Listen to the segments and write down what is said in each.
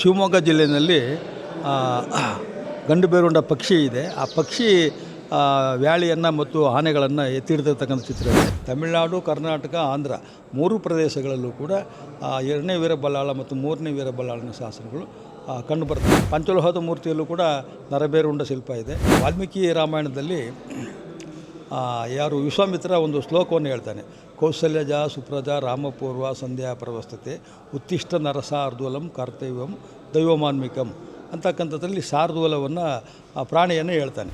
ಶಿವಮೊಗ್ಗ ಜಿಲ್ಲೆಯಲ್ಲಿ ಗಂಡು ಬೇರುಂಡ ಪಕ್ಷಿ ಇದೆ. ಆ ಪಕ್ಷಿ ವ್ಯಾಳಿಯನ್ನು ಮತ್ತು ಆನೆಗಳನ್ನು ಎತ್ತಿಡ್ತಿರ್ತಕ್ಕಂಥ ಚಿತ್ರ ಇದೆ. ತಮಿಳುನಾಡು, ಕರ್ನಾಟಕ, ಆಂಧ್ರ ಮೂರು ಪ್ರದೇಶಗಳಲ್ಲೂ ಕೂಡ ಎರಡನೇ ವೀರಬಲ್ಲಾಳ ಮತ್ತು ಮೂರನೇ ವೀರಬಲ್ಲಾಳನ ಶಾಸನಗಳು ಕಂಡು ಕಂಡುಬರ್ತವೆ ಪಂಚಲೋಹದ ಮೂರ್ತಿಯಲ್ಲೂ ಕೂಡ ನರಬೇರುಂಡ ಶಿಲ್ಪ ಇದೆ. ವಾಲ್ಮೀಕಿ ರಾಮಾಯಣದಲ್ಲಿ ಯಾರು ವಿಶ್ವಾಮಿತ್ರ ಒಂದು ಶ್ಲೋಕವನ್ನು ಹೇಳ್ತಾನೆ. ಕೌಸಲ್ಯಜ, ಸುಪ್ರಜ, ರಾಮಪೂರ್ವ, ಸಂಧ್ಯಾ ಪ್ರವಸ್ಥತೆ ಉತ್ತಿಷ್ಟ ನರಸಾರ್ದೂಲಂ ಕರ್ತವ್ಯಂ, ದೈವಮಾನ್ಮಿಕಂ ಅಂತಕ್ಕಂಥದ್ರಲ್ಲಿ ಶಾರ್ದೂಲವನ್ನು ಆ ಪ್ರಾಣಿಯನ್ನು ಹೇಳ್ತಾನೆ.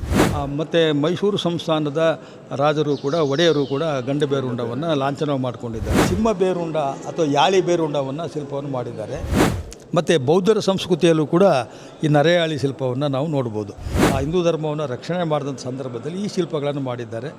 ಮತ್ತು ಮೈಸೂರು ಸಂಸ್ಥಾನದ ರಾಜರು ಕೂಡ, ಒಡೆಯರು ಕೂಡ ಗಂಡ ಬೇರುಂಡವನ್ನು ಲಾಂಛನ ಮಾಡಿಕೊಂಡಿದ್ದಾರೆ. ಸಿಂಹ ಬೇರುಂಡ ಅಥವಾ ಯಾಳಿ ಬೇರುಂಡವನ್ನು ಶಿಲ್ಪವನ್ನು ಮಾಡಿದ್ದಾರೆ. ಮತ್ತು ಬೌದ್ಧರ ಸಂಸ್ಕೃತಿಯಲ್ಲೂ ಕೂಡ ಈ ನರೆಯಾಳಿ ಶಿಲ್ಪವನ್ನು ನಾವು ನೋಡ್ಬೋದು. ಆ ಹಿಂದೂ ಧರ್ಮವನ್ನು ರಕ್ಷಣೆ ಮಾಡಿದಂಥ ಸಂದರ್ಭದಲ್ಲಿ ಈ ಶಿಲ್ಪಗಳನ್ನು ಮಾಡಿದ್ದಾರೆ.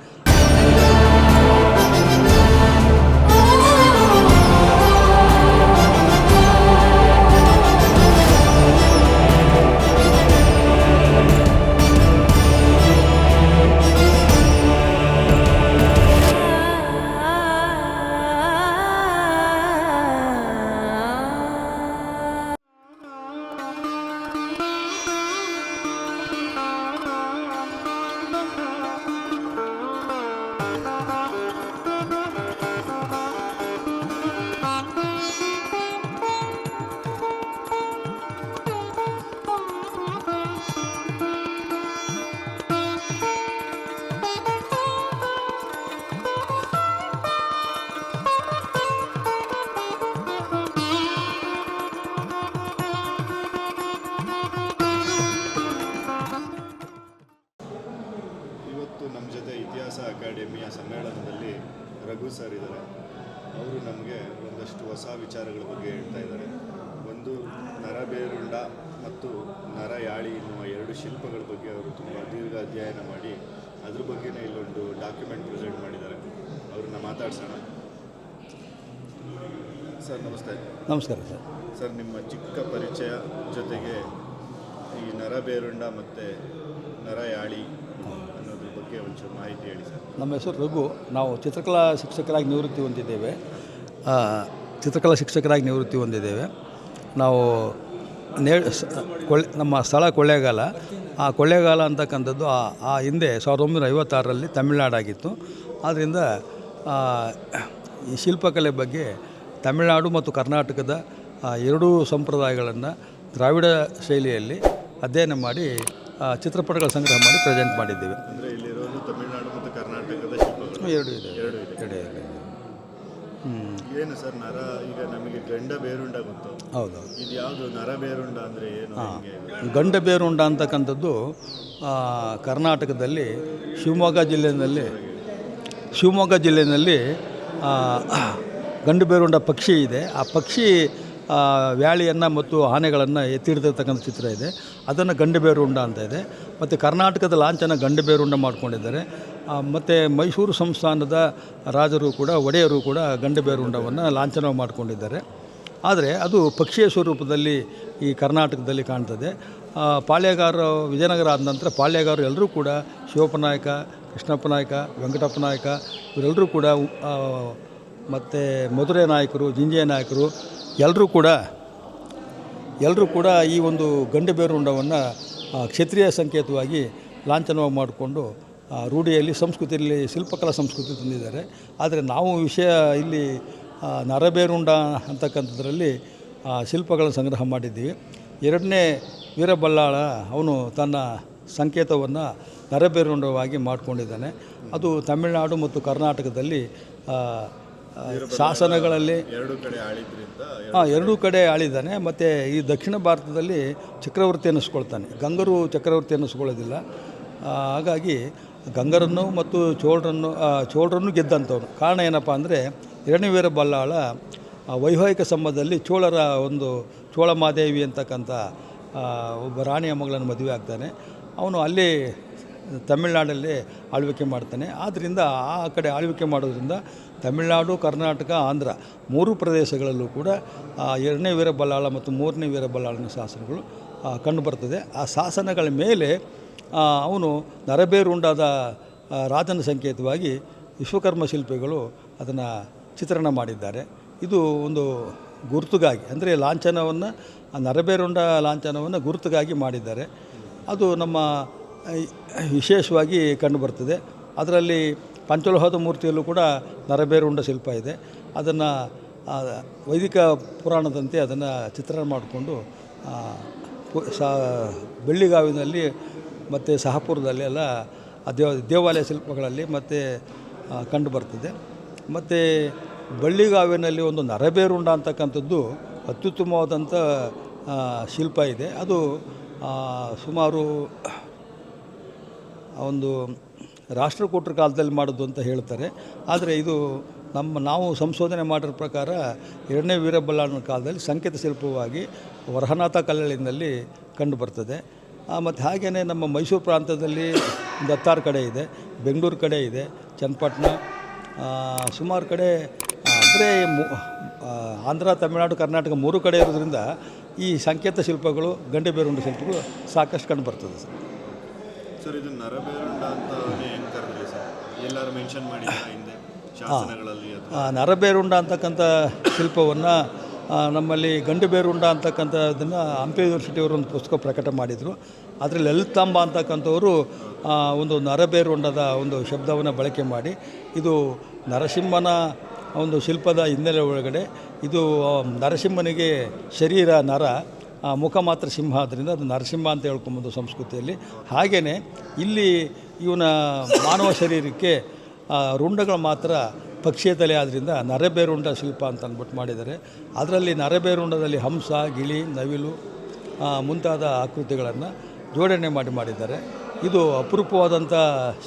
ಸಮ್ಮೇಳನದಲ್ಲಿ ರಘು ಸರ್ ಇದ್ದಾರೆ. ಅವರು ನಮಗೆ ಒಂದಷ್ಟು ಹೊಸ ವಿಚಾರಗಳ ಬಗ್ಗೆ ಹೇಳ್ತಾ ಇದ್ದಾರೆ. ಒಂದು ನರಬೇರುಂಡ ಮತ್ತು ನರಯಾಳಿ ಎನ್ನುವ ಎರಡು ಶಿಲ್ಪಗಳ ಬಗ್ಗೆ ಅವರು ತುಂಬ ದೀರ್ಘ ಅಧ್ಯಯನ ಮಾಡಿ ಅದ್ರ ಬಗ್ಗೆನೇ ಇಲ್ಲೊಂದು ಡಾಕ್ಯುಮೆಂಟ್ ಪ್ರೆಸೆಂಟ್ ಮಾಡಿದ್ದಾರೆ. ಅವ್ರನ್ನ ಮಾತಾಡ್ಸೋಣ. ಸರ್ ನಮಸ್ತೆ. ನಮಸ್ಕಾರ ಸರ್. ಸರ್ ನಿಮ್ಮ ಚಿಕ್ಕ ಪರಿಚಯ ಜೊತೆಗೆ ಈ ನರಬೇರುಂಡ ಮತ್ತು ನರಯಾಳಿ ಬಗ್ಗೆ ಒಂಚೂರು ಮಾಹಿತಿ ಹೇಳಿ ಸರ್. ನಮ್ಮ ಹೆಸರು ರಘು. ನಾವು ಚಿತ್ರಕಲಾ ಶಿಕ್ಷಕರಾಗಿ ನಿವೃತ್ತಿ ಹೊಂದಿದ್ದೇವೆ. ಚಿತ್ರಕಲಾ ಶಿಕ್ಷಕರಾಗಿ ನಿವೃತ್ತಿ ಹೊಂದಿದ್ದೇವೆ. ನಾವು ನೇ ಕೊಳ್ಳೆ ನಮ್ಮ ಸ್ಥಳ ಕೊಳ್ಳೇಗಾಲ. ಆ ಕೊಳ್ಳೇಗಾಲ ಅಂತಕ್ಕಂಥದ್ದು ಆ ಆ ಹಿಂದೆ ಸಾವಿರದ ಒಂಬೈನೂರ ಐವತ್ತಾರರಲ್ಲಿ ತಮಿಳುನಾಡಾಗಿತ್ತು. ಆದ್ದರಿಂದ ಈ ಶಿಲ್ಪಕಲೆ ಬಗ್ಗೆ ತಮಿಳುನಾಡು ಮತ್ತು ಕರ್ನಾಟಕದ ಎರಡೂ ಸಂಪ್ರದಾಯಗಳನ್ನು ದ್ರಾವಿಡ ಶೈಲಿಯಲ್ಲಿ ಅಧ್ಯಯನ ಮಾಡಿ ಚಿತ್ರಪಟಗಳ ಸಂಗ್ರಹ ಮಾಡಿ ಪ್ರೆಸೆಂಟ್ ಮಾಡಿದ್ದೇವೆ ಅಂದರೆ ಇಲ್ಲಿರೋದು ತಮಿಳುನಾಡು ಮತ್ತು ಕರ್ನಾಟಕದ ಶಿಲ್ಪಗಳು ಎರಡು ಇದೆ. ಎರಡು ಇದೆ. ಎರಡು ಇದೆ ಹ್ಞೂ ಏನು ಸರ್ ನರ ಈಗ ನಮಗೆ ಗಂಡ ಬೇರುಂಡ ಗೊತ್ತು? ಹೌದು. ಇದು ಯಾವುದು ನರ ಬೇರುಂಡ ಅಂದರೆ ಏನು ಹಾಂ. ಗಂಡ ಬೇರುಂಡ ಅಂತಕ್ಕಂಥದ್ದು ಆ, ಕರ್ನಾಟಕದಲ್ಲಿ ಶಿವಮೊಗ್ಗ ಜಿಲ್ಲೆಯಲ್ಲಿ ಶಿವಮೊಗ್ಗ ಜಿಲ್ಲೆಯಲ್ಲಿ ಆ, ಗಂಡು ಬೇರುಂಡ ಪಕ್ಷಿ ಇದೆ. ಆ ಪಕ್ಷಿ ವ್ಯಾಳಿಯನ್ನು ಮತ್ತು ಆನೆಗಳನ್ನು ಎತ್ತಿಡ್ತಿರ್ತಕ್ಕಂಥ ಚಿತ್ರ ಇದೆ. ಅದನ್ನು ಗಂಡಬೇರುಂಡ ಅಂತ ಇದೆ. ಮತ್ತು ಕರ್ನಾಟಕದ ಲಾಂಛನ ಗಂಡಬೇರುಂಡ ಮಾಡ್ಕೊಂಡಿದ್ದಾರೆ. ಮತ್ತು ಮೈಸೂರು ಸಂಸ್ಥಾನದ ರಾಜರು ಕೂಡ, ಒಡೆಯರು ಕೂಡ ಗಂಡಬೇರುಂಡವನ್ನು ಲಾಂಛನ ಮಾಡಿಕೊಂಡಿದ್ದಾರೆ. ಆದರೆ ಅದು ಪಕ್ಷಿಯ ಸ್ವರೂಪದಲ್ಲಿ ಈ ಕರ್ನಾಟಕದಲ್ಲಿ ಕಾಣ್ತದೆ. ಪಾಳ್ಯಗಾರ ವಿಜಯನಗರ ಆದ ನಂತರ ಪಾಳ್ಯಗಾರರು ಎಲ್ಲರೂ ಕೂಡ ಶಿವಪ್ಪ ನಾಯಕ, ಕೃಷ್ಣಪ್ಪ ನಾಯಕ, ವೆಂಕಟಪ್ಪ ನಾಯಕ ಇವರೆಲ್ಲರೂ ಕೂಡ ಮತ್ತು ಮಧುರೆ ನಾಯಕರು ಜಿಂಜೆ ನಾಯಕರು ಎಲ್ಲರೂ ಕೂಡ ಎಲ್ಲರೂ ಕೂಡ ಈ ಒಂದು ಗಂಡು ಬೇರುಂಡವನ್ನು ಕ್ಷತ್ರಿಯ ಸಂಕೇತವಾಗಿ ಲಾಂಛನವಾಗಿ ಮಾಡಿಕೊಂಡು ರೂಢಿಯಲ್ಲಿ ಸಂಸ್ಕೃತಿಯಲ್ಲಿ ಶಿಲ್ಪಕಲಾ ಸಂಸ್ಕೃತಿ ತಂದಿದ್ದಾರೆ. ಆದರೆ ನಾವು ವಿಷಯ ಇಲ್ಲಿ ನರಬೇರುಂಡ ಅಂತಕ್ಕಂಥದ್ರಲ್ಲಿ ಆ, ಶಿಲ್ಪಗಳ ಸಂಗ್ರಹ ಮಾಡಿದ್ದೀವಿ. ಎರಡನೇ ವೀರಬಲ್ಲಾಳ ಅವನು ತನ್ನ ಸಂಕೇತವನ್ನು ನರಬೇರುಂಡವಾಗಿ ಮಾಡಿಕೊಂಡಿದ್ದಾನೆ. ಅದು ತಮಿಳುನಾಡು ಮತ್ತು ಕರ್ನಾಟಕದಲ್ಲಿ ಶಾಸನಗಳಲ್ಲಿ ಎರಡು ಕಡೆ ಆಳಿದ್ರಿಂದ ಹಾಂ ಎರಡೂ ಕಡೆ ಆಳಿದ್ದಾನೆ. ಮತ್ತು ಈ ದಕ್ಷಿಣ ಭಾರತದಲ್ಲಿ ಚಕ್ರವರ್ತಿ ಅನ್ನಿಸ್ಕೊಳ್ತಾನೆ. ಗಂಗರು ಚಕ್ರವರ್ತಿ ಅನ್ನಿಸ್ಕೊಳ್ಳೋದಿಲ್ಲ. ಹಾಗಾಗಿ ಗಂಗರನ್ನು ಮತ್ತು ಚೋಳರನ್ನು ಚೋಳರನ್ನು ಗೆದ್ದಂಥವ್ರು. ಕಾರಣ ಏನಪ್ಪ ಅಂದರೆ ಎರಡನೇ ವೀರ ಬಲ್ಲಾಳ ವೈವಾಹಿಕ ಸಂಬಂಧದಲ್ಲಿ ಚೋಳರ ಒಂದು ಚೋಳಮಾದೇವಿ ಅಂತಕ್ಕಂಥ ಒಬ್ಬ ರಾಣಿಯ ಮಗಳನ್ನು ಮದುವೆ ಆಗ್ತಾನೆ. ಅವನು ಅಲ್ಲಿ ತಮಿಳುನಾಡಲ್ಲಿ ಆಳ್ವಿಕೆ ಮಾಡ್ತಾನೆ. ಆದ್ದರಿಂದ ಆ ಕಡೆ ಆಳ್ವಿಕೆ ಮಾಡೋದ್ರಿಂದ ತಮಿಳುನಾಡು, ಕರ್ನಾಟಕ, ಆಂಧ್ರ ಮೂರು ಪ್ರದೇಶಗಳಲ್ಲೂ ಕೂಡ ಎರಡನೇ ವೀರಬಲ್ಲಾಳ ಮತ್ತು ಮೂರನೇ ವೀರಬಲ್ಲಾಳನ ಶಾಸನಗಳು ಕಂಡುಬರ್ತದೆ ಆ ಶಾಸನಗಳ ಮೇಲೆ ಅವನು ನರಬೇರುಂಡಾದ ರಾಜನ ಸಂಕೇತವಾಗಿ ವಿಶ್ವಕರ್ಮ ಶಿಲ್ಪಿಗಳು ಅದನ್ನು ಚಿತ್ರಣ ಮಾಡಿದ್ದಾರೆ. ಇದು ಒಂದು ಗುರುತುಗಾಗಿ, ಅಂದರೆ ಲಾಂಛನವನ್ನು ನರಬೇರುಂಡ ಲಾಂಛನವನ್ನು ಗುರುತುಗಾಗಿ ಮಾಡಿದ್ದಾರೆ. ಅದು ನಮ್ಮ ವಿಶೇಷವಾಗಿ ಕಂಡುಬರ್ತದೆ ಅದರಲ್ಲಿ ಪಂಚಲೋಹದ ಮೂರ್ತಿಯಲ್ಲೂ ಕೂಡ ನರಬೇರುಂಡ ಶಿಲ್ಪ ಇದೆ. ಅದನ್ನು ವೈದಿಕ ಪುರಾಣದಂತೆ ಅದನ್ನು ಚಿತ್ರಣ ಮಾಡಿಕೊಂಡು ಬೆಳ್ಳಿಗಾವಿನಲ್ಲಿ ಮತ್ತು ಸಹಪುರದಲ್ಲಿ ಎಲ್ಲ ದೇವ, ದೇವಾಲಯ ಶಿಲ್ಪಗಳಲ್ಲಿ ಮತ್ತು ಕಂಡುಬರ್ತದೆ ಮತ್ತು ಬಳ್ಳಿಗಾವಿನಲ್ಲಿ ಒಂದು ನರಬೇರುಂಡ ಅಂತಕ್ಕಂಥದ್ದು ಅತ್ಯುತ್ತಮವಾದಂಥ ಶಿಲ್ಪ ಇದೆ. ಅದು ಸುಮಾರು ಒಂದು ರಾಷ್ಟ್ರಕೂಟರ ಕಾಲದಲ್ಲಿ ಮಾಡೋದು ಅಂತ ಹೇಳ್ತಾರೆ. ಆದರೆ ಇದು ನಮ್ಮ ನಾವು ಸಂಶೋಧನೆ ಮಾಡಿರೋ ಪ್ರಕಾರ ಎರಡನೇ ವೀರಬಲ್ಲಾಳನ ಕಾಲದಲ್ಲಿ ಸಂಕೇತ ಶಿಲ್ಪವಾಗಿ ವರಹನಾಥ ಕಲ್ಲಳಿನಲ್ಲಿ ಕಂಡುಬರ್ತದೆ ಮತ್ತು ಹಾಗೆಯೇ ನಮ್ಮ ಮೈಸೂರು ಪ್ರಾಂತದಲ್ಲಿ ದತ್ತಾರ್ ಹತ್ತಾರು ಕಡೆ ಇದೆ ಬೆಂಗಳೂರು ಕಡೆ ಇದೆ ಚನ್ನಪಟ್ಟಣ ಸುಮಾರು ಕಡೆ ಅಂದರೆ ಆಂಧ್ರ ತಮಿಳುನಾಡು ಕರ್ನಾಟಕ ಮೂರು ಕಡೆ ಇರೋದ್ರಿಂದ ಈ ಸಂಕೇತ ಶಿಲ್ಪಗಳು ಗಂಡೆಬೇರುಂಡ ಶಿಲ್ಪಗಳು ಸಾಕಷ್ಟು ಕಂಡು ಬರ್ತದೆ ಸರ್. ಸರ್ ಇದು ನರಬೇರುಂಡ ಅಂತ ಎಲ್ಲರೂ ಮೆನ್ಷನ್ ಮಾಡಿದ್ದಾರೆ ಹಿಂದೆ ಶಾಸನಗಳಲ್ಲಿ ಅಥವಾ ನರಬೇರುಂಡ ಅಂತಕ್ಕಂಥ ಶಿಲ್ಪವನ್ನು ನಮ್ಮಲ್ಲಿ ಗಂಡು ಬೇರುಂಡ ಅಂತಕ್ಕಂಥದ್ದನ್ನು ಹಂಪಿ ಯೂನಿವರ್ಸಿಟಿಯವರು ಒಂದು ಪುಸ್ತಕ ಪ್ರಕಟ ಮಾಡಿದರು. ಅದರಲ್ಲಿ ಲಲಿತಾಂಬ ಅಂತಕ್ಕಂಥವರು ಒಂದು ನರಬೇರುಂಡದ ಒಂದು ಶಬ್ದವನ್ನು ಬಳಕೆ ಮಾಡಿ ಇದು ನರಸಿಂಹನ ಒಂದು ಶಿಲ್ಪದ ಹಿನ್ನೆಲೆ ಒಳಗಡೆ ಇದು ನರಸಿಂಹನಿಗೆ ಶರೀರ ನರ ಮುಖ ಮಾತ್ರ ಸಿಂಹ ಆದ್ದರಿಂದ ಅದು ನರಸಿಂಹ ಅಂತ ಹೇಳ್ಕೊಂಬಂದು ಸಂಸ್ಕೃತಿಯಲ್ಲಿ. ಹಾಗೆಯೇ ಇಲ್ಲಿ ಇವನ ಮಾನವ ಶರೀರಕ್ಕೆ ರುಂಡಗಳು ಮಾತ್ರ ಪಕ್ಷಿಯ ತಲೆ ಆದ್ದರಿಂದ ನರಬೇರುಂಡ ಶಿಲ್ಪ ಅಂತ ಅಂದ್ಬಿಟ್ಟು ಮಾಡಿದ್ದಾರೆ. ಅದರಲ್ಲಿ ನರಬೇರುಂಡದಲ್ಲಿ ಹಂಸ ಗಿಳಿ ನವಿಲು ಮುಂತಾದ ಆಕೃತಿಗಳನ್ನು ಜೋಡಣೆ ಮಾಡಿ ಮಾಡಿದ್ದಾರೆ. ಇದು ಅಪರೂಪವಾದಂಥ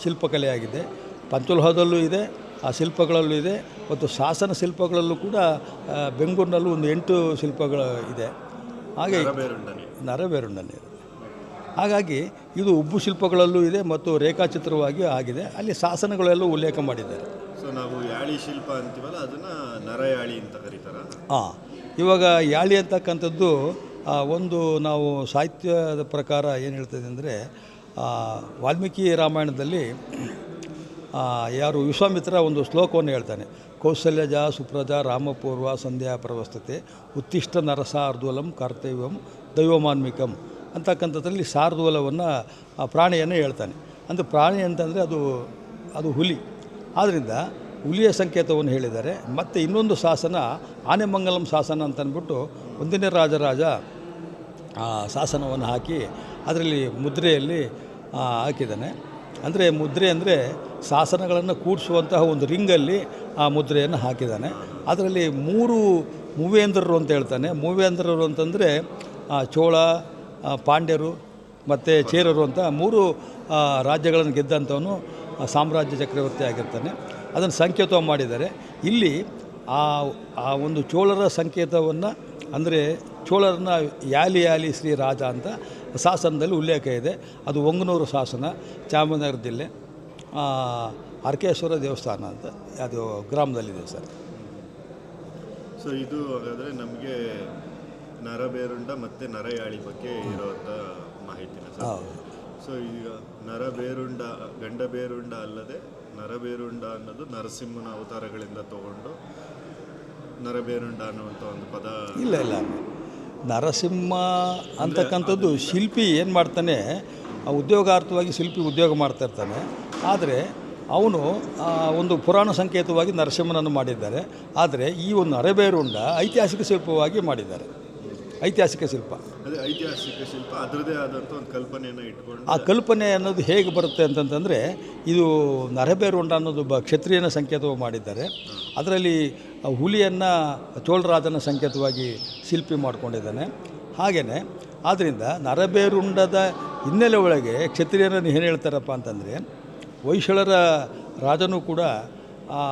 ಶಿಲ್ಪಕಲೆಯಾಗಿದೆ. ಪಂಚಲೋಹದಲ್ಲೂ ಇದೆ ಆ ಶಿಲ್ಪಗಳಲ್ಲೂ ಇದೆ ಮತ್ತು ಶಾಸನ ಶಿಲ್ಪಗಳಲ್ಲೂ ಕೂಡ ಬೆಂಗಳೂರಿನಲ್ಲೂ ಒಂದು ಎಂಟು ಶಿಲ್ಪಗಳು ಇದೆ. ಹಾಗೆ ನರಬೇರುಂಡನೇ ಹಾಗಾಗಿ ಇದು ಉಬ್ಬು ಶಿಲ್ಪಗಳಲ್ಲೂ ಇದೆ ಮತ್ತು ರೇಖಾಚಿತ್ರವಾಗಿಯೂ ಆಗಿದೆ. ಅಲ್ಲಿ ಶಾಸನಗಳೆಲ್ಲೂ ಉಲ್ಲೇಖ ಮಾಡಿದ್ದಾರೆ. ಸೊ ನಾವು ಯಾಳಿ ಶಿಲ್ಪ ಅಂತೀವಲ್ಲ ಅದನ್ನು ನರಯಾಳಿ ಅಂತ ಕರೀತಾರ. ಹಾಂ ಇವಾಗ ಯಾಳಿ ಅಂತಕ್ಕಂಥದ್ದು ಒಂದು ನಾವು ಸಾಹಿತ್ಯದ ಪ್ರಕಾರ ಏನು ಹೇಳ್ತದೆ ಅಂದರೆ ವಾಲ್ಮೀಕಿ ರಾಮಾಯಣದಲ್ಲಿ ಯಾರು ವಿಶ್ವಾಮಿತ್ರ ಒಂದು ಶ್ಲೋಕವನ್ನು ಹೇಳ್ತಾನೆ. ಕೌಸಲ್ಯಜ ಸುಪ್ರಜ ರಾಮಪೂರ್ವ ಸಂಧ್ಯಾ ಪ್ರವಸ್ತತೆ ಉತ್ತಿಷ್ಟ ಅರ್ಧುಲಂ ಕರ್ತವ್ಯಂ ದೈವಮಾನ್ಮಿಕಂ. ಅಂತಕ್ಕಂಥದ್ರಲ್ಲಿ ಶಾರ್ದೂಲವನ್ನು ಪ್ರಾಣಿಯನ್ನು ಹೇಳ್ತಾನೆ. ಅಂದರೆ ಪ್ರಾಣಿ ಅಂತಂದರೆ ಅದು ಅದು ಹುಲಿ. ಆದ್ದರಿಂದ ಹುಲಿಯ ಸಂಕೇತವನ್ನು ಹೇಳಿದ್ದಾರೆ. ಮತ್ತು ಇನ್ನೊಂದು ಶಾಸನ, ಆನೆಮಂಗಲಂ ಶಾಸನ ಅಂತಂದ್ಬಿಟ್ಟು ಒಂದನೇ ರಾಜರಾಜ ಶಾಸನವನ್ನು ಹಾಕಿ ಅದರಲ್ಲಿ ಮುದ್ರೆಯಲ್ಲಿ ಹಾಕಿದ್ದಾನೆ. ಅಂದರೆ ಮುದ್ರೆ ಅಂದರೆ ಶಾಸನಗಳನ್ನು ಕೂಡಿಸುವಂತಹ ಒಂದು ರಿಂಗಲ್ಲಿ ಆ ಮುದ್ರೆಯನ್ನು ಹಾಕಿದ್ದಾನೆ. ಅದರಲ್ಲಿ ಮೂರು ಮೂವೇಂದ್ರರು ಅಂತ ಹೇಳ್ತಾನೆ. ಮೂವೇಂದ್ರರು ಅಂತಂದರೆ ಚೋಳ ಪಾಂಡ್ಯರು ಮತ್ತು ಚೇರರು ಅಂತ ಮೂರು ರಾಜ್ಯಗಳನ್ನು ಗೆದ್ದಂಥವನು ಸಾಮ್ರಾಜ್ಯ ಚಕ್ರವರ್ತಿ ಆಗಿರ್ತಾನೆ. ಅದನ್ನು ಸಂಕೇತ ಮಾಡಿದ್ದಾರೆ. ಇಲ್ಲಿ ಆ ಆ ಒಂದು ಚೋಳರ ಸಂಕೇತವನ್ನು, ಅಂದರೆ ಚೋಳರನ್ನ ಯಾಲಿ ಯಾಲಿ ಶ್ರೀ ರಾಜ ಅಂತ ಶಾಸನದಲ್ಲಿ ಉಲ್ಲೇಖ ಇದೆ. ಅದು ಒಂಗನೂರು ಶಾಸನ ಚಾಮರಾಜನಗರ ಜಿಲ್ಲೆ ಅರ್ಕೇಶ್ವರ ದೇವಸ್ಥಾನ ಅಂತ, ಅದು ಗ್ರಾಮದಲ್ಲಿದೆ ಸರ್. ಸೊ ಇದು ಹಾಗಾದ್ರೆ ನಮಗೆ ನರಬೇರುಂಡ ಮತ್ತೆ ನರಯಾಳಿ ಬಗ್ಗೆ ಇರೋಂಥ ಮಾಹಿತಿನ ಸರ್. ಹೌದು. ಸೊ ಈಗ ನರಬೇರುಂಡ ಗಂಡಬೇರುಂಡ ಅಲ್ಲದೆ ನರಬೇರುಂಡ ಅನ್ನೋದು ನರಸಿಂಹನ ಅವತಾರಗಳಿಂದ ತಗೊಂಡು ನರಬೇರುಂಡ ಅನ್ನುವಂಥ ಒಂದು ಪದ ಇಲ್ಲ ಇಲ್ಲ. ನರಸಿಂಹ ಅಂತಕ್ಕಂಥದ್ದು ಶಿಲ್ಪಿ ಏನು ಮಾಡ್ತಾನೆ ಆ ಉದ್ಯೋಗಾರ್ಥವಾಗಿ ಶಿಲ್ಪಿ ಉದ್ಯೋಗ ಮಾಡ್ತಾ ಇರ್ತಾನೆ. ಆದರೆ ಅವನು ಆ, ಒಂದು ಪುರಾಣ ಸಂಕೇತವಾಗಿ ನರಸಿಂಹನನ್ನು ಮಾಡಿದ್ದಾರೆ. ಆದರೆ ಈ ಒಂದು ಅರೆಬೇರುಂಡ ಐತಿಹಾಸಿಕ ಶಿಲ್ಪವಾಗಿ ಮಾಡಿದ್ದಾರೆ. ಐತಿಹಾಸಿಕ ಶಿಲ್ಪ. ಅದೇ ಐತಿಹಾಸಿಕ ಶಿಲ್ಪ ಅದರದೇ ಆದಂಥ ಒಂದು ಕಲ್ಪನೆಯನ್ನು ಇಟ್ಕೊಂಡು. ಆ ಕಲ್ಪನೆ ಅನ್ನೋದು ಹೇಗೆ ಬರುತ್ತೆ ಅಂತಂತಂದರೆ ಇದು ನರಬೇರುಂಡ ಅನ್ನೋದು ಬ ಕ್ಷತ್ರಿಯನ ಸಂಕೇತವು ಮಾಡಿದ್ದಾರೆ. ಅದರಲ್ಲಿ ಹುಲಿಯನ್ನು ಚೋಳರಾಜನ ಸಂಕೇತವಾಗಿ ಶಿಲ್ಪಿ ಮಾಡಿಕೊಂಡಿದ್ದಾನೆ. ಹಾಗೆಯೇ ಆದ್ದರಿಂದ ನರಬೇರುಂಡದ ಹಿನ್ನೆಲೆ ಒಳಗೆ ಕ್ಷತ್ರಿಯರನ್ನು ಏನು ಹೇಳ್ತಾರಪ್ಪ ಅಂತಂದರೆ ವೈಶಳರ ರಾಜನೂ ಕೂಡ ಆ,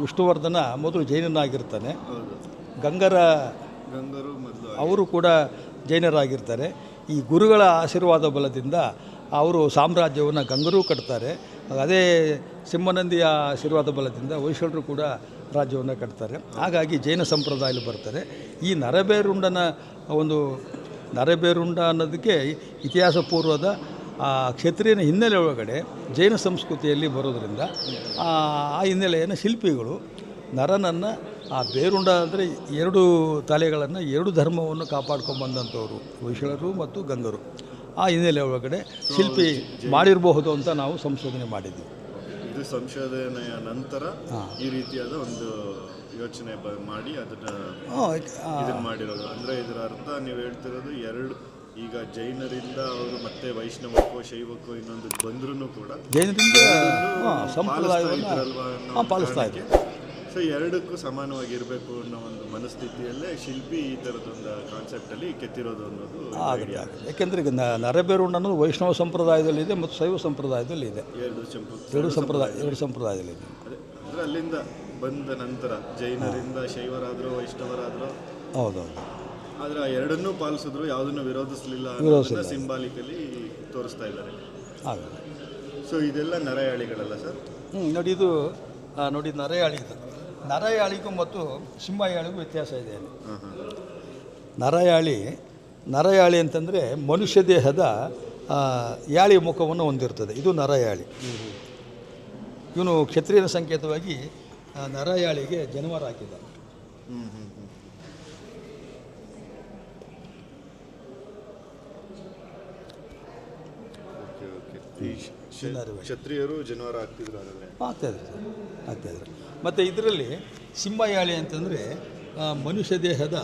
ವಿಷ್ಣುವರ್ಧನ ಮೊದಲು ಜೈನನಾಗಿರ್ತಾನೆ. ಗಂಗರ ಅವರು ಕೂಡ ಜೈನರಾಗಿರ್ತಾರೆ. ಈ ಗುರುಗಳ ಆಶೀರ್ವಾದ ಬಲದಿಂದ ಅವರು ಸಾಮ್ರಾಜ್ಯವನ್ನು ಗಂಗರೂ ಕಟ್ತಾರೆ. ಅದೇ ಸಿಂಹನಂದಿಯ ಆಶೀರ್ವಾದ ಬಲದಿಂದ ವೈಶ್ಯರು ಕೂಡ ರಾಜ್ಯವನ್ನು ಕಟ್ತಾರೆ. ಹಾಗಾಗಿ ಜೈನ ಸಂಪ್ರದಾಯದಲ್ಲಿ ಬರ್ತಾರೆ. ಈ ನರಬೇರುಂಡನ ಒಂದು ನರಬೇರುಂಡ ಅನ್ನೋದಕ್ಕೆ ಇತಿಹಾಸ ಪೂರ್ವದ ಕ್ಷತ್ರಿಯನ ಹಿನ್ನೆಲೆ ಒಳಗಡೆ ಜೈನ ಸಂಸ್ಕೃತಿಯಲ್ಲಿ ಬರೋದರಿಂದ ಆ ಹಿನ್ನೆಲೆಯನ್ನು ಶಿಲ್ಪಿಗಳು ನರನನ್ನು ಆ ಬೇರುಂಡ ಅಂದರೆ ಎರಡು ತಲೆಗಳನ್ನು ಎರಡು ಧರ್ಮವನ್ನು ಕಾಪಾಡ್ಕೊಂಬಂದಂಥವ್ರು ಹೊಯ್ಸಳರು ಮತ್ತು ಗಂಗರು. ಆ ಹಿನ್ನೆಲೆ ಒಳಗಡೆ ಶಿಲ್ಪಿ ಮಾಡಿರಬಹುದು ಅಂತ ನಾವು ಸಂಶೋಧನೆ ಮಾಡಿದ್ವಿ. ಇದು ಸಂಶೋಧನೆಯ ನಂತರ ಈ ರೀತಿಯಾದ ಒಂದು ಯೋಚನೆ ಮಾಡಿ ಅದನ್ನು ಮಾಡಿರೋದು. ಅಂದರೆ ಇದರ ಅರ್ಥ ನೀವು ಹೇಳ್ತಿರೋದು ಎರಡು ಈಗ ಜೈನರಿಂದ ಅವರು ಮತ್ತೆ ವೈಷ್ಣವಕ್ಕೋ ಶೈವಕ್ಕೋ ಇನ್ನೊಂದು ಬಂದ್ರೂ ಕೂಡ ಜೈನರಿಂದ ಸಂಪ್ರದಾಯವನ್ನು ಪಾಲಿಸ್ತಾ ಇದ್ರು. ಸೊ ಎರಡಕ್ಕೂ ಸಮಾನವಾಗಿರಬೇಕು ಅನ್ನೋ ಒಂದು ಮನಸ್ಥಿತಿಯಲ್ಲೇ ಶಿಲ್ಪಿ ಈ ಥರದೊಂದು ಕಾನ್ಸೆಪ್ಟಲ್ಲಿ ಕೆತ್ತಿರೋದು ಅನ್ನೋದು ಆಗಲಿ ಆಗಲಿ ಯಾಕೆಂದರೆ ಈಗ ನರಬೇರುಂಡ ಅನ್ನೋದು ವೈಷ್ಣವ ಸಂಪ್ರದಾಯದಲ್ಲಿದೆ ಮತ್ತು ಶೈವ ಸಂಪ್ರದಾಯದಲ್ಲಿ ಇದೆ. ಎರಡು ಸಂಪ್ರದಾಯ ಎರಡು ಸಂಪ್ರದಾಯ ಎರಡು ಸಂಪ್ರದಾಯದಲ್ಲಿದೆ ಅದೇ ಅಂದರೆ ಅಲ್ಲಿಂದ ಬಂದ ನಂತರ ಜೈನರಿಂದ ಶೈವರಾದರೂ ವೈಷ್ಣವರಾದರೂ. ಹೌದೌದು. ಆದರೆ ಆ ಎರಡನ್ನೂ ಪಾಲಿಸಿದ್ರು ಯಾವುದನ್ನು ವಿರೋಧಿಸಲಿಲ್ಲ ವಿರೋಧಿಸಿಲ್ಲ. ಸಿಂಬಾಲಿಕಲಿ ತೋರಿಸ್ತಾ ಇದ್ದಾರೆ. ಹಾಗೆ ಸೊ ಇದೆಲ್ಲ ನರಯಾಳಿಗಳಲ್ಲ ಸರ್? ಹ್ಞೂ ನೋಡಿ ಇದು ನೋಡಿ ನರಯಾಳಿ ಇದು. ನರಯಾಳಿಗೂ ಮತ್ತು ಸಿಂಹಯಾಳಿಗೂ ವ್ಯತ್ಯಾಸ ಇದೆ. ನರಯಾಳಿ ನರಯಾಳಿ ಅಂತಂದರೆ ಮನುಷ್ಯ ದೇಹದ ಆ, ಯಾಳಿ ಮುಖವನ್ನು ಹೊಂದಿರ್ತದೆ. ಇದು ನರಯಾಳಿ. ಇವನು ಕ್ಷತ್ರಿಯನ ಸಂಕೇತವಾಗಿ ಆ, ನರಯಾಳಿಗೆ ಜನವರ ಹಾಕಿದ್ದ ಹ್ಮ್ ನರಯಾಳಿ. ಕ್ಷತ್ರಿಯರು ಜನವಾರ ಆಗ್ತಿದ್ರು ಹಾಗಾದ್ರೆ ಆಗ್ತಾಯಿದ್ರು ಸರ್ ಆಗ್ತಾಯಿದ್ರು ಮತ್ತು ಇದರಲ್ಲಿ ಸಿಂಹಯಾಳಿ ಅಂತಂದರೆ ಮನುಷ್ಯ ದೇಹದ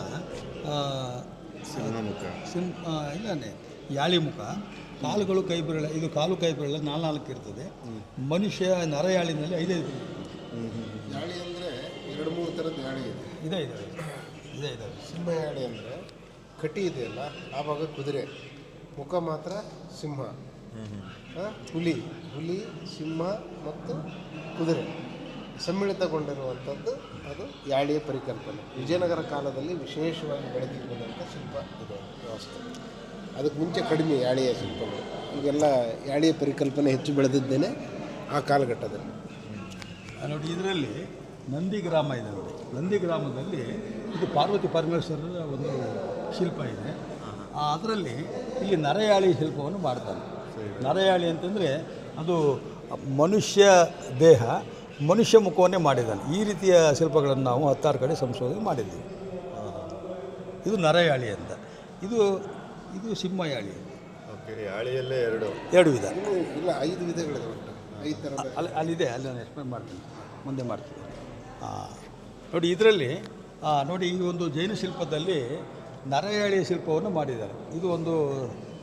ಸಿಂಹಮುಖ. ಸಿಂಹ ಇಲ್ಲನೇ ಯಾಳಿ ಮುಖ. ಕಾಲುಗಳು ಕೈ ಬೆರಳ ಇದು ಕಾಲು ಕೈ ಬೆರಳ ನಾಲ್ಕು ನಾಲ್ಕು ಇರ್ತದೆ. ಮನುಷ್ಯ ನರಯಾಳಿನಲ್ಲಿ ಐದೈದು ಯಾಳಿ ಅಂದರೆ ಎರಡು ಮೂರು ಥರದ ಯಾಳಿ ಇದೆ. ಇದೆ ಇದೆ ಇದೆ. ಇದೆ ಸಿಂಹ ಯಾಳಿ ಅಂದರೆ ಕಟಿ ಇದೆಯಲ್ಲ ಆವಾಗ ಕುದುರೆ. ಮುಖ ಮಾತ್ರ ಸಿಂಹ. ಹುಲಿ ಹುಲಿ ಸಿಂಹ ಮತ್ತು ಕುದುರೆ ಸಮ್ಮಿಳಿತಗೊಂಡಿರುವಂಥದ್ದು ಅದು ಯಾಳಿಯ ಪರಿಕಲ್ಪನೆ. ವಿಜಯನಗರ ಕಾಲದಲ್ಲಿ ವಿಶೇಷವಾಗಿ ಬೆಳೆದಿರುವಂಥ ಬಂದಂಥ ಶಿಲ್ಪ ಇದೆ ವ್ಯವಸ್ಥೆ ಅದಕ್ಕೆ ಮುಂಚೆ ಕಡಿಮೆ ಯಾಳಿಯ ಶಿಲ್ಪಗಳು. ಈಗೆಲ್ಲ ಯಾಳಿಯ ಪರಿಕಲ್ಪನೆ ಹೆಚ್ಚು ಬೆಳೆದಿದ್ದೇನೆ ಆ ಕಾಲಘಟ್ಟದಲ್ಲಿ. ನೋಡಿ ಇದರಲ್ಲಿ ನಂದಿ ಗ್ರಾಮ ಇದೆ ನೋಡಿ. ನಂದಿ ಗ್ರಾಮದಲ್ಲಿ ಇದು ಪಾರ್ವತಿ ಪರಮೇಶ್ವರರ ಒಂದು ಶಿಲ್ಪ ಇದೆ. ಅದರಲ್ಲಿ ಇಲ್ಲಿ ನರಯಾಳಿ ಶಿಲ್ಪವನ್ನು ಮಾಡ್ತಾರೆ. ನರಯಾಳಿ ಅಂತಂದರೆ ಅದು ಮನುಷ್ಯ ದೇಹ ಮನುಷ್ಯ ಮುಖವನ್ನೇ ಮಾಡಿದ್ದಾನೆ. ಈ ರೀತಿಯ ಶಿಲ್ಪಗಳನ್ನು ನಾವು ಹತ್ತಾರು ಕಡೆ ಸಂಶೋಧನೆ ಮಾಡಿದ್ದೀವಿ. ಇದು ನರಯಾಳಿ ಅಂತ. ಇದು ಇದು ಸಿಂಹಯಾಳಿ ಓಕೆ ಯಾಳಿಯಲ್ಲೇ ಎರಡು. ಎರಡು ವಿಧ. ಇಲ್ಲ ಐದು ವಿಧಗಳಿದೆ ಐದು ಅಲ್ಲಿ ಅಲ್ಲಿದೆ ಅಲ್ಲಿ ನಾನು ಎಕ್ಸ್ಪ್ಲೈನ್ ಮಾಡ್ತೀನಿ. ಮುಂದೆ ಮಾಡ್ತೀನಿ. ಹಾಂ ನೋಡಿ ಇದರಲ್ಲಿ ನೋಡಿ ಈ ಒಂದು ಜೈನ ಶಿಲ್ಪದಲ್ಲಿ ನರಯಾಳಿ ಶಿಲ್ಪವನ್ನು ಮಾಡಿದ್ದಾರೆ. ಇದು ಒಂದು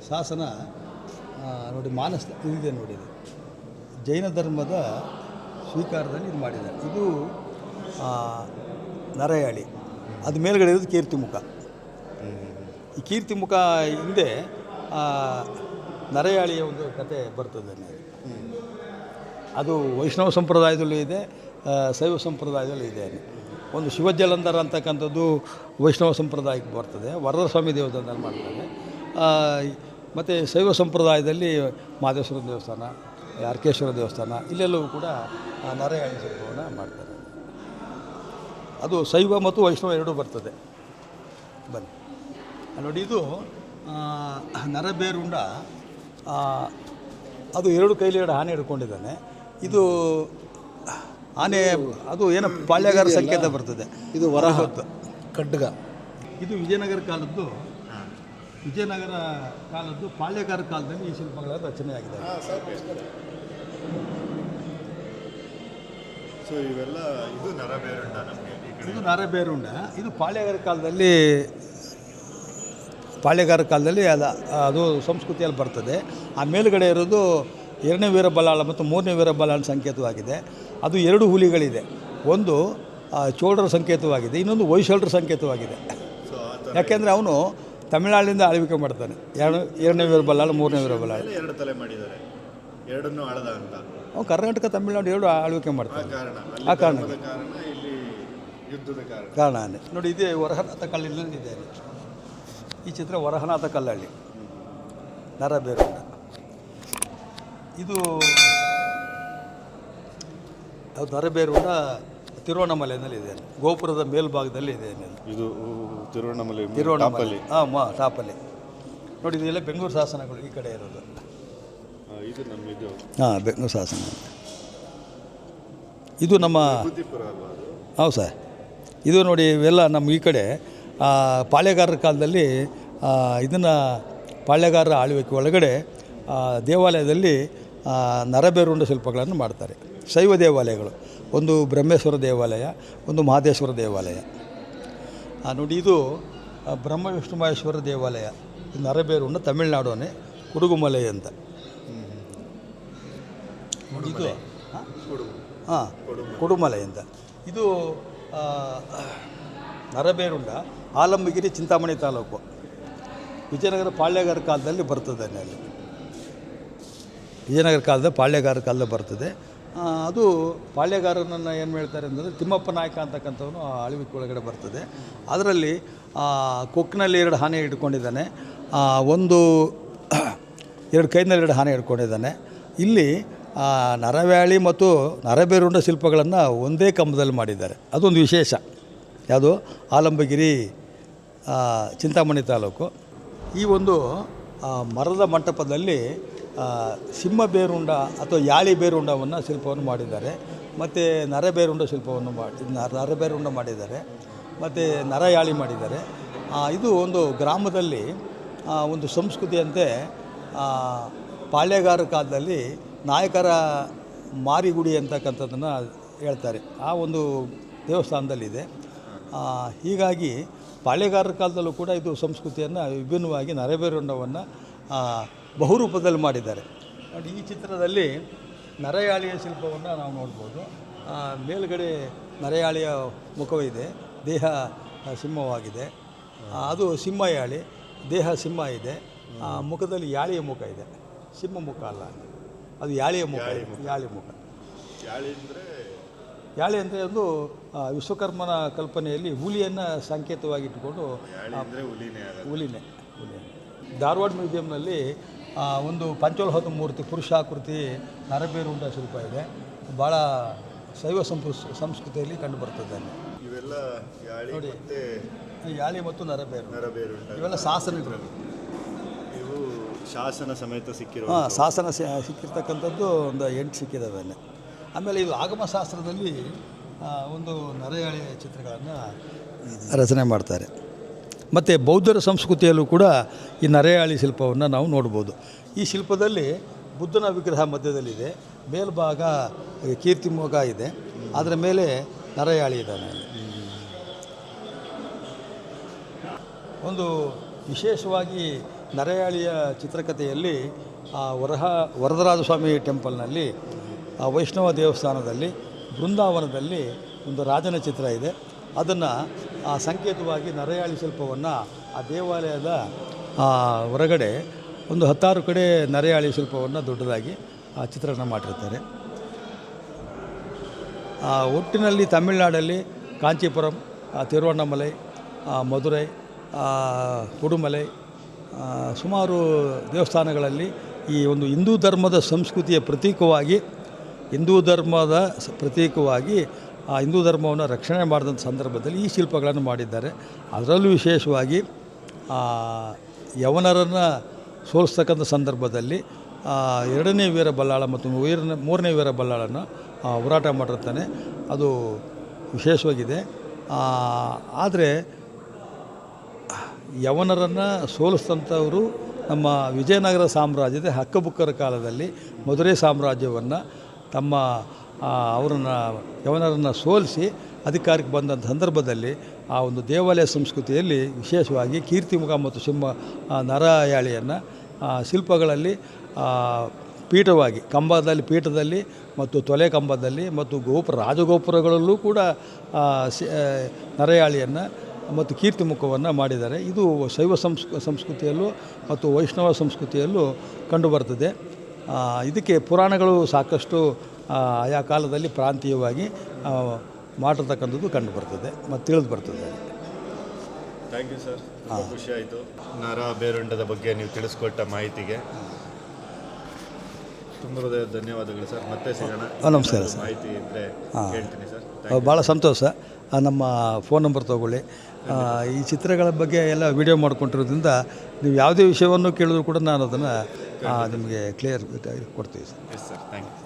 ಶಾಸನ. ನೋಡಿ ಮಾನಸ ಇದಿದೆ ನೋಡಿ ಇದು. ಜೈನ ಧರ್ಮದ ಸ್ವೀಕಾರದಲ್ಲಿ ಇದು ಮಾಡಿದ್ದಾರೆ. ಇದು ನರಯಾಳಿ ಅದು ಮೇಲ್ಗಡೆ ಇರೋದು ಕೀರ್ತಿಮುಖ ಈ ಕೀರ್ತಿಮುಖ ಹಿಂದೆ ಆ, ನರಯಾಳಿಯ ಒಂದು ಕತೆ ಬರ್ತದೆ ಅದು ವೈಷ್ಣವ ಸಂಪ್ರದಾಯದಲ್ಲೂ ಇದೆ ಶೈವ ಸಂಪ್ರದಾಯದಲ್ಲೂ ಇದೆ ಒಂದು ಶಿವಜಲಂಧರ ಅಂತಕ್ಕಂಥದ್ದು ವೈಷ್ಣವ ಸಂಪ್ರದಾಯಕ್ಕೆ ಬರ್ತದೆ. ವರದಸ್ವಾಮಿ ಸ್ವಾಮಿ ದೇವಸ್ಥಾನದಲ್ಲಿ ಮಾಡ್ತಾರೆ. ಮತ್ತು ಶೈವ ಸಂಪ್ರದಾಯದಲ್ಲಿ ಮಾದೇಶ್ವರ ದೇವಸ್ಥಾನ ಅರ್ಕೇಶ್ವರ ದೇವಸ್ಥಾನ ಇಲ್ಲೆಲ್ಲವೂ ಕೂಡ ನಾರಾಯಣ ಸಂಭವನ ಮಾಡ್ತಾರೆ. ಅದು ಶೈವ ಮತ್ತು ವೈಷ್ಣವ ಎರಡೂ ಬರ್ತದೆ. ಬನ್ನಿ. ನೋಡಿ ಇದು ನರಬೇರುಂಡ ಅದು ಎರಡು ಕೈಲಿ ಎರಡು ಆನೆ ಹಿಡ್ಕೊಂಡಿದ್ದಾನೆ. ಇದು ಆನೆ ಅದು ಏನೋ ಪಾಳ್ಯಗಾರ ಸಂಕೇತ ಬರ್ತದೆ. ಇದು ವರಹ. ಖಡ್ಗ. ಇದು ವಿಜಯನಗರ ಕಾಲದ್ದು ವಿಜಯನಗರ ಕಾಲದ್ದು ಪಾಳ್ಯಗಾರ ಕಾಲದಲ್ಲಿ ಈ ಶಿಲ್ಪಗಳ ರಚನೆ ಆಗಿದೆ. ಸೊ ಇವೆಲ್ಲ ಇದು ನರಬೇರುಂಡ ನಮಗೆ ಇದು ನರಬೇರುಂಡ. ಇದು ಪಾಳ್ಯಗಾರ ಕಾಲದಲ್ಲಿ ಪಾಳ್ಯಗಾರ ಕಾಲದಲ್ಲಿ ಅಲ್ಲ ಅದು ಸಂಸ್ಕೃತಿಯಲ್ಲಿ ಬರ್ತದೆ. ಆ ಮೇಲುಗಡೆ ಇರೋದು ಎರಡನೇ ವೀರಬಲಾಳ ಮತ್ತು ಮೂರನೇ ವೀರಬಲಾಳ ಸಂಕೇತವಾಗಿದೆ. ಅದು ಎರಡು ಹುಲಿಗಳಿದೆ. ಒಂದು ಚೋಳರ ಸಂಕೇತವಾಗಿದೆ ಇನ್ನೊಂದು ಹೊಯ್ಸಳರ ಸಂಕೇತವಾಗಿದೆ. ಯಾಕೆಂದರೆ ಅವನು ತಮಿಳ್ನಾಡಿನಿಂದ ಆಳ್ವಿಕೆ ಮಾಡ್ತಾನೆ. ಎರಡು ಎರಡನೇ ವೀರಬಲ್ಲಾಳ ಮೂರನೇ ವೀರಬಲ್ಲಾಳ ಎರಡು ತಲೆ ಮಾಡಿದ್ದಾರೆ? ಎರಡನ್ನು ಆಳದ ಅಂತ. ಅವ್ನು ಕರ್ನಾಟಕ ತಮಿಳ್ನಾಡು ಎರಡು ಆಳ್ವಿಕೆ ಮಾಡ್ತಾನೆ ಕಾರಣ. ಆ ಕಾರಣ. ಧರ್ಮದ ಕಾರಣ ಇಲ್ಲಿ ಯುದ್ಧದ ಕಾರಣ. ಕಾರಣ ನೋಡಿ ಇದೇ ವರಹನಾಥ ಕಲ್ಲಳ್ಳಿ ಇದೆ ಈ ಚಿತ್ರ ವರಹನಾಥ ಕಲ್ಲಳ್ಳಿ. ನರಬೇರುಂಡ ಇದು ಅದು ನರಬೇರುಂಡ ತಿರುವಣ್ಣಾಮಲೆಯಲ್ಲಿ ಇದೆ ಗೋಪುರದ ಮೇಲ್ಭಾಗದಲ್ಲಿ ಇದೆ. ಇದು ತಿರುವಣ್ಣಮಲೆ ತಿರುವಣ್ಣಾಮಲೆ ಹಾಂ ಮಾ ಟಾಪಲ್ಲಿ. ನೋಡಿ ಇದೆಲ್ಲ ಬೆಂಗಳೂರು ಶಾಸನಗಳು ಈ ಕಡೆ ಇರೋದು. ಇದು ನಮ್ಮ ಇದು. ಹಾಂ ಬೆಂಗಳೂರು ಶಾಸನ. ಇದು ನಮ್ಮ ಹೌದು ಸರ್. ಇದು ನೋಡಿ ಇವೆಲ್ಲ ನಮ್ಮ ಈ ಕಡೆ ಪಾಳೆಗಾರರ ಕಾಲದಲ್ಲಿ ಇದನ್ನು ಪಾಳೆಗಾರರ ಆಳ್ವಿಕೆ ಒಳಗಡೆ ದೇವಾಲಯದಲ್ಲಿ ನರಬೇರುಂಡ ಶಿಲ್ಪಗಳನ್ನು ಮಾಡ್ತಾರೆ. ಶೈವ ದೇವಾಲಯಗಳು. ಒಂದು ಬ್ರಹ್ಮೇಶ್ವರ ದೇವಾಲಯ, ಒಂದು ಮಹದೇಶ್ವರ ದೇವಾಲಯ. ನೋಡಿ ಇದು ಬ್ರಹ್ಮ, ವಿಷ್ಣು, ಮಹೇಶ್ವರ ದೇವಾಲಯ. ಇದು ನರಬೇರುಂಡ ತಮಿಳುನಾಡುನೇ, ಕುಡುಗುಮಲೆ ಅಂತ. ಇದು ಹಾಂ ಕುಡುಮಲೆ ಅಂತ. ಇದು ನರಬೇರುಂಡ ಆಲಂಬಗಿರಿ, ಚಿಂತಾಮಣಿ ತಾಲೂಕು. ವಿಜಯನಗರ ಪಾಳ್ಯಗಾರ ಕಾಲದಲ್ಲಿ ಬರ್ತದೆ ಅಲ್ಲಿ. ವಿಜಯನಗರ ಕಾಲದ ಪಾಳ್ಯಗಾರ ಕಾಲದಲ್ಲಿ ಬರ್ತದೆ. ಅದು ಪಾಳ್ಯಗಾರನನ್ನು ಏನು ಹೇಳ್ತಾರೆ ಅಂತಂದರೆ ತಿಮ್ಮಪ್ಪ ನಾಯಕ ಅಂತಕ್ಕಂಥವನು ಆ ಅಳಿವಿಕೆ ಒಳಗಡೆ ಬರ್ತದೆ. ಅದರಲ್ಲಿ ಕೊಕ್ಕಿನಲ್ಲಿ ಎರಡು ಆನೆ ಇಟ್ಕೊಂಡಿದ್ದಾನೆ ಒಂದು ಎರಡು ಕೈನಲ್ಲಿ ಎರಡು ಆನೆ ಇಟ್ಕೊಂಡಿದ್ದಾನೆ ಇಲ್ಲಿ ನರವ್ಯಾಳಿ ಮತ್ತು ನರಬೇರುಂಡ ಶಿಲ್ಪಗಳನ್ನು ಒಂದೇ ಕಂಬದಲ್ಲಿ ಮಾಡಿದ್ದಾರೆ. ಅದೊಂದು ವಿಶೇಷ. ಯಾವುದು? ಆಲಂಬಗಿರಿ ಚಿಂತಾಮಣಿ ತಾಲೂಕು. ಈ ಒಂದು ಮರದ ಮಂಟಪದಲ್ಲಿ ಸಿಂಹ ಬೇರುಂಡ ಅಥವಾ ಯಾಳಿ ಬೇರುಂಡವನ್ನು ಶಿಲ್ಪವನ್ನು ಮಾಡಿದ್ದಾರೆ. ಮತ್ತು ನರಬೇರುಂಡ ಶಿಲ್ಪವನ್ನು ಮಾಡಿ ನರ ನರಬೇರುಂಡ ಮಾಡಿದ್ದಾರೆ. ಮತ್ತು ನರಯಾಳಿ ಮಾಡಿದ್ದಾರೆ. ಇದು ಒಂದು ಗ್ರಾಮದಲ್ಲಿ ಒಂದು ಸಂಸ್ಕೃತಿಯಂತೆ ಪಾಳ್ಯಗಾರ ಕಾಲದಲ್ಲಿ ನಾಯಕರ ಮಾರಿಗುಡಿ ಅಂತಕ್ಕಂಥದ್ದನ್ನು ಹೇಳ್ತಾರೆ. ಆ ಒಂದು ದೇವಸ್ಥಾನದಲ್ಲಿದೆ. ಹೀಗಾಗಿ ಪಾಳ್ಯಗಾರರ ಕಾಲದಲ್ಲೂ ಕೂಡ ಇದು ಸಂಸ್ಕೃತಿಯನ್ನು ವಿಭಿನ್ನವಾಗಿ ನರಬೇರುಂಡವನ್ನು ಬಹುರೂಪದಲ್ಲಿ ಮಾಡಿದ್ದಾರೆ. ನೋಡಿ ಈ ಚಿತ್ರದಲ್ಲಿ ನರಯಾಳಿಯ ಶಿಲ್ಪವನ್ನು ನಾವು ನೋಡ್ಬೋದು. ಮೇಲುಗಡೆ ನರಯಾಳಿಯ ಮುಖವಿದೆ. ದೇಹ ಸಿಂಹವಾಗಿದೆ. ಅದು ಸಿಂಹ ಯಾಳಿ ದೇಹ ಸಿಂಹ ಇದೆ. ಆ, ಮುಖದಲ್ಲಿ ಯಾಳಿಯ ಮುಖ ಇದೆ. ಸಿಂಹ ಮುಖ ಅಲ್ಲ. ಅದು ಯಾಳಿಯ ಮುಖ ಇದೆ. ಯಾಳಿ ಮುಖ. ಯಾಳಿ ಅಂದರೆ? ಯಾಳಿ ಅಂದರೆ ಒಂದು ವಿಶ್ವಕರ್ಮನ ಕಲ್ಪನೆಯಲ್ಲಿ ಹುಲಿಯನ್ನು ಸಂಕೇತವಾಗಿಟ್ಟುಕೊಂಡು ಯಾಳಿ ಅಂದರೆ ಹುಲಿನೇ ಹುಲಿನೇ ಹುಲಿನೇ. ಧಾರವಾಡ ಮ್ಯೂಸಿಯಂನಲ್ಲಿ ಒಂದು ಪಂಚೋಲಹೋತ ಮೂರ್ತಿ ಪುರುಷಾಕೃತಿ ನರಬೇರುಂಡ ಶಿಲ್ಪ ಇದೆ. ಭಾಳ ಶೈವ ಸಂಪು ಸಂಸ್ಕೃತಿಯಲ್ಲಿ ಕಂಡು ಬರ್ತದೆ ಇವೆಲ್ಲ ಯಾಳಿ ಮತ್ತೆ ಯಾಳಿ ಮತ್ತು ನರಬೇರು. ನರಬೇರುಂಡ ಇವೆಲ್ಲ ಶಾಸನಗಳು ಇವು ಶಾಸನ ಸಮೇತ ಸಿಕ್ಕಿರೋ ಹಾಂ ಶಾಸನ ಸಿಕ್ಕಿರ್ತಕ್ಕಂಥದ್ದು ಒಂದು ಎಂಟು ಸಿಕ್ಕಿದಾವೆ ಅಲ್ಲಿ. ಆಮೇಲೆ ಇದು ಆಗಮಶಾಸ್ತ್ರದಲ್ಲಿ ಒಂದು ನರಯಾಳಿಯ ಚಿತ್ರಗಳನ್ನು ರಚನೆ ಮಾಡ್ತಾರೆ. ಮತ್ತು ಬೌದ್ಧರ ಸಂಸ್ಕೃತಿಯಲ್ಲೂ ಕೂಡ ಈ ನರಯಾಳಿ ಶಿಲ್ಪವನ್ನು ನಾವು ನೋಡ್ಬೋದು. ಈ ಶಿಲ್ಪದಲ್ಲಿ ಬುದ್ಧನ ವಿಗ್ರಹ ಮಧ್ಯದಲ್ಲಿದೆ. ಮೇಲ್ಭಾಗ ಕೀರ್ತಿಮೊಗ ಇದೆ. ಅದರ ಮೇಲೆ ನರಯಾಳಿ ಇದ್ದಾನೆ. ಒಂದು ವಿಶೇಷವಾಗಿ ನರಯಾಳಿಯ ಚಿತ್ರಕಥೆಯಲ್ಲಿ ಆ ವರಹ ವರದರಾಜ ಸ್ವಾಮಿ ಟೆಂಪಲ್ನಲ್ಲಿ, ಆ ವೈಷ್ಣವ ದೇವಸ್ಥಾನದಲ್ಲಿ, ಬೃಂದಾವನದಲ್ಲಿ ಒಂದು ರಾಜನ ಚಿತ್ರ ಇದೆ. ಅದನ್ನು ಆ ಸಂಕೇತವಾಗಿ ನರಯಾಳಿ ಶಿಲ್ಪವನ್ನು ಆ ದೇವಾಲಯದ ಹೊರಗಡೆ ಒಂದು ಹತ್ತಾರು ಕಡೆ ನರಯಾಳಿ ಶಿಲ್ಪವನ್ನು ದೊಡ್ಡದಾಗಿ ಆ ಚಿತ್ರಣ ಮಾಡಿರ್ತಾರೆ. ಒಟ್ಟಿನಲ್ಲಿ ತಮಿಳುನಾಡಲ್ಲಿ ಕಾಂಚೀಪುರಂ ತಿರುವಣ್ಣಾಮಲೈ ಮಧುರೈ ಆ, ಸುಮಾರು ದೇವಸ್ಥಾನಗಳಲ್ಲಿ ಈ ಒಂದು ಹಿಂದೂ ಧರ್ಮದ ಸಂಸ್ಕೃತಿಯ ಪ್ರತೀಕವಾಗಿ ಹಿಂದೂ ಧರ್ಮದ ಪ್ರತೀಕವಾಗಿ ಆ ಹಿಂದೂ ಧರ್ಮವನ್ನು ರಕ್ಷಣೆ ಮಾಡಿದಂಥ ಸಂದರ್ಭದಲ್ಲಿ ಈ ಶಿಲ್ಪಗಳನ್ನು ಮಾಡಿದ್ದಾರೆ. ಅದರಲ್ಲೂ ವಿಶೇಷವಾಗಿ ಯವನರನ್ನು ಸೋಲಿಸ್ತಕ್ಕಂಥ ಸಂದರ್ಭದಲ್ಲಿ ಎರಡನೇ ವೀರ ಬಲ್ಲಾಳ ಮತ್ತು ವೀರನ ಮೂರನೇ ವೀರ ಬಲ್ಲಾಳನ್ನು ಹೋರಾಟ ಮಾಡಿರ್ತಾನೆ. ಅದು ವಿಶೇಷವಾಗಿದೆ. ಆದರೆ, ಯವನರನ್ನು ಸೋಲಿಸ್ತಂಥವರು ನಮ್ಮ ವಿಜಯನಗರ ಸಾಮ್ರಾಜ್ಯದ ಹಕ್ಕಬುಕ್ಕರ ಕಾಲದಲ್ಲಿ ಮಧುರೈ ಸಾಮ್ರಾಜ್ಯವನ್ನು ತಮ್ಮ ಅವರನ್ನು, ಯವನರನ್ನು ಸೋಲಿಸಿ ಅಧಿಕಾರಕ್ಕೆ ಬಂದಂಥ ಸಂದರ್ಭದಲ್ಲಿ ಆ ಒಂದು ದೇವಾಲಯ ಸಂಸ್ಕೃತಿಯಲ್ಲಿ ವಿಶೇಷವಾಗಿ ಕೀರ್ತಿಮುಖ ಮತ್ತು ಸಿಂಹ ನರಯಾಳಿಯನ್ನು ಶಿಲ್ಪಗಳಲ್ಲಿ ಪೀಠವಾಗಿ, ಕಂಬದಲ್ಲಿ, ಪೀಠದಲ್ಲಿ ಮತ್ತು ತೊಲೆ ಕಂಬದಲ್ಲಿ ಮತ್ತು ಗೋಪುರ, ರಾಜಗೋಪುರಗಳಲ್ಲೂ ಕೂಡ ನರಯಾಳಿಯನ್ನು ಮತ್ತು ಕೀರ್ತಿಮುಖವನ್ನು ಮಾಡಿದ್ದಾರೆ. ಇದು ಶೈವ ಸಂಸ್ ಸಂಸ್ಕೃತಿಯಲ್ಲೂ ಮತ್ತು ವೈಷ್ಣವ ಸಂಸ್ಕೃತಿಯಲ್ಲೂ ಕಂಡುಬರ್ತದೆ ಇದಕ್ಕೆ ಪುರಾಣಗಳು ಸಾಕಷ್ಟು ಆಯಾ ಕಾಲದಲ್ಲಿ ಪ್ರಾಂತೀಯವಾಗಿ ಮಾಡಿರ್ತಕ್ಕಂಥದ್ದು ಕಂಡು ಬರ್ತದೆ ಮತ್ತು ತಿಳಿದು ಬರ್ತದೆ ಥ್ಯಾಂಕ್ ಯು ಸರ್ ಖುಷಿ ಆಯಿತು. ನರ ಬೇರುಂಡದ ಬಗ್ಗೆ ನೀವು ತಿಳಿಸ್ಕೊಟ್ಟ ಮಾಹಿತಿಗೆ. ತುಂಬ ಹೃದಯ ಧನ್ಯವಾದಗಳು ಸರ್ ಮತ್ತೆ ಸಿಗೋಣ. ನಮಸ್ಕಾರ ಸರ್ ಮಾಹಿತಿ ಇದ್ದರೆ ಹೇಳ್ತೀನಿ ಸರ್ ಭಾಳ ಸಂತೋಷ. ನಮ್ಮ ಫೋನ್ ನಂಬರ್ ತೊಗೊಳ್ಳಿ. ಈ ಚಿತ್ರಗಳ ಬಗ್ಗೆ ಎಲ್ಲ ವಿಡಿಯೋ ಮಾಡ್ಕೊಂಡಿರೋದ್ರಿಂದ ನೀವು ಯಾವುದೇ ವಿಷಯವನ್ನು ಕೇಳಿದ್ರು ಕೂಡ ನಾನು ಅದನ್ನು ನಿಮಗೆ ಕ್ಲಿಯರ್ ಕೊಡ್ತೀವಿ sir yes sir thank you